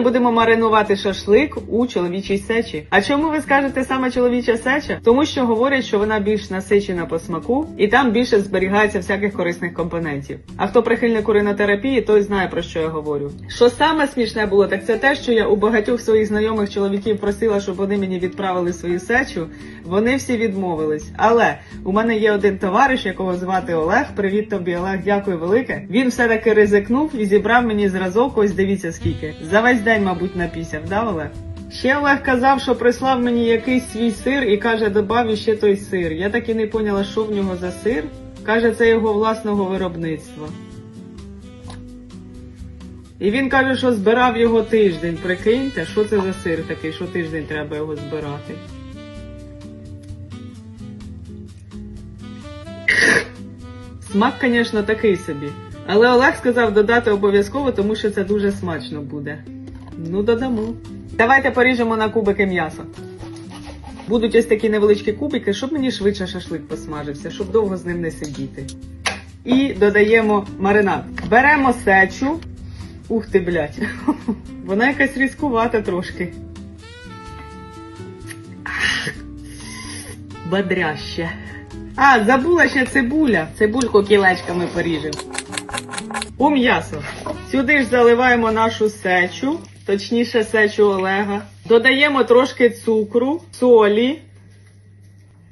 Будемо маринувати шашлик у чоловічій сечі. А чому ви скажете саме чоловіча сеча? Тому що говорять, що вона більш насичена по смаку, і там більше зберігається всяких корисних компонентів. А хто прихильник уринотерапії, той знає про що я говорю. Що саме смішне було, так це те, що я у багатьох своїх знайомих чоловіків просила, щоб вони мені відправили свою сечу. Вони всі відмовились. Але у мене є один товариш, якого звати Олег. Привіт тобі, Олег, дякую велике. Він все таки ризикнув і зібрав мені зразок. Ось дивіться скільки. За весь день, мабуть, напісяв, да, Олег? Ще Олег казав, що прислав мені якийсь свій сир і каже, добав іще той сир. Я так і не поняла, що в нього за сир. Каже, це його власного виробництва. І він каже, що збирав його тиждень. Прикиньте, що це за сир такий, що тиждень треба його збирати. Смак, звісно, такий собі. Але Олег сказав додати обов'язково, тому що це дуже смачно буде. Ну, додамо. Давайте поріжемо на кубики м'ясо. Будуть ось такі невеличкі кубики, щоб мені швидше шашлик посмажився, щоб довго з ним не сидіти. І додаємо маринад. Беремо сечу. Ух ти, блядь. Вона якась різкувата трошки. Бодряще. А, забула ще цибуля. Цибульку кілечками поріжемо. У м'ясо. Сюди ж заливаємо нашу сечу, точніше сечу Олега. Додаємо трошки цукру, солі,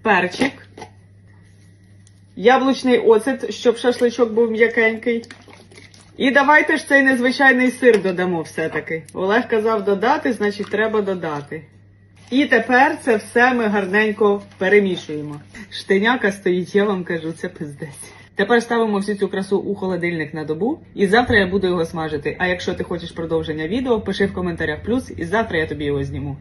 перчик, яблучний оцет, щоб шашличок був м'якенький. І давайте ж цей незвичайний сир додамо все-таки. Олег казав додати, значить треба додати. І тепер це все ми гарненько перемішуємо. Штиняка стоїть, я вам кажу, це пиздець. Тепер ставимо всю цю красу у холодильник на добу, і завтра я буду його смажити. А якщо ти хочеш продовження відео, пиши в коментарях плюс, і завтра я тобі його зніму.